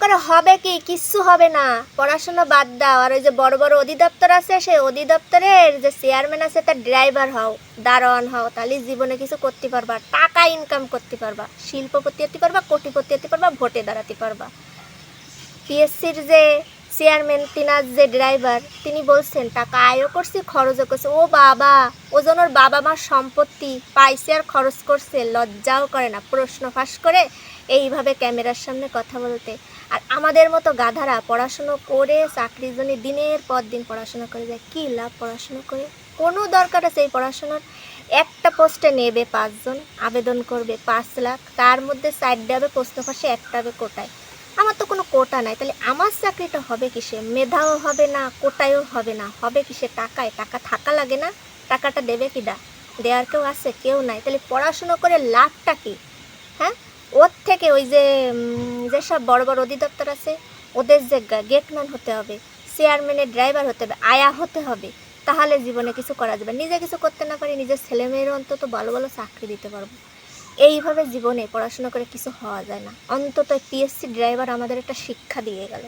করে হবে কি? কিচ্ছু হবে না। পড়াশোনা বাদ দাও। আর ওই যে বড় বড় অধিদপ্তর আছে, সেই অধিদপ্তরের যে চেয়ারম্যান আছে, তার ড্রাইভার হও। দারোয়ান হও। তাহলে জীবনে কিছু করতে পারবা। টাকা ইনকাম করতে পারবা। শিল্পপতি হতে পারবা, কোটিপতি হতে পারবা ভোটে দাঁড়াতে পারবা। পিএসসির যে চেয়ারম্যান তিনার যে ড্রাইভার, তিনি বলছেন, টাকা আয়ও করছে, খরচও করছে। ও বাবা ওজন ওর বাবা মার সম্পত্তি পাইছে আর খরচ করছে, লজ্জাও করে না। প্রশ্ন ফাঁস করে এইভাবে ক্যামেরার সামনে কথা বলতে। আর আমাদের মতো গাধারা পড়াশুনো করে চাকরির জন্য দিনের পর দিন পড়াশোনা করে যায়, কী লাভ পড়াশুনো করে? কোনো দরকার আছে এই পড়াশোনার? একটা পোস্টে নেবে পাঁচজন, আবেদন করবে পাঁচ লাখ, তার মধ্যে চারটে হবে, প্রশ্ন ফাঁসে একটা হবে কোটায়। আমার তো কোনো কোটা নাই। তাহলে আমার চাকরিটা হবে কিসে? মেধাও হবে না, কোটায়ও হবে না। হবে কিসে টাকায়? টাকা থাকা লাগে না। টাকাটা দেবে কি দা? দেওয়ার কেউ আছে? কেউ নাই। তাহলে পড়াশুনো করে লাভটা কি? হ্যাঁ? ওর থেকে ওই যে যেসব বড় বড় অধিদপ্তর আছে, ওদের যে গেটম্যান হতে হবে, চেয়ারম্যানের ড্রাইভার হতে হবে, আয়া হতে হবে, তাহলে জীবনে কিছু করা যাবে নিজে কিছু করতে না পারি, নিজের ছেলেমেয়েরও অন্তত ভালো ভালো চাকরি দিতে পারব। এইভাবে জীবনে পড়াশোনা করে কিছু হওয়া যায় না। অন্তত পিএসসি ড্রাইভার আমাদের একটা শিক্ষা দিয়ে গেল।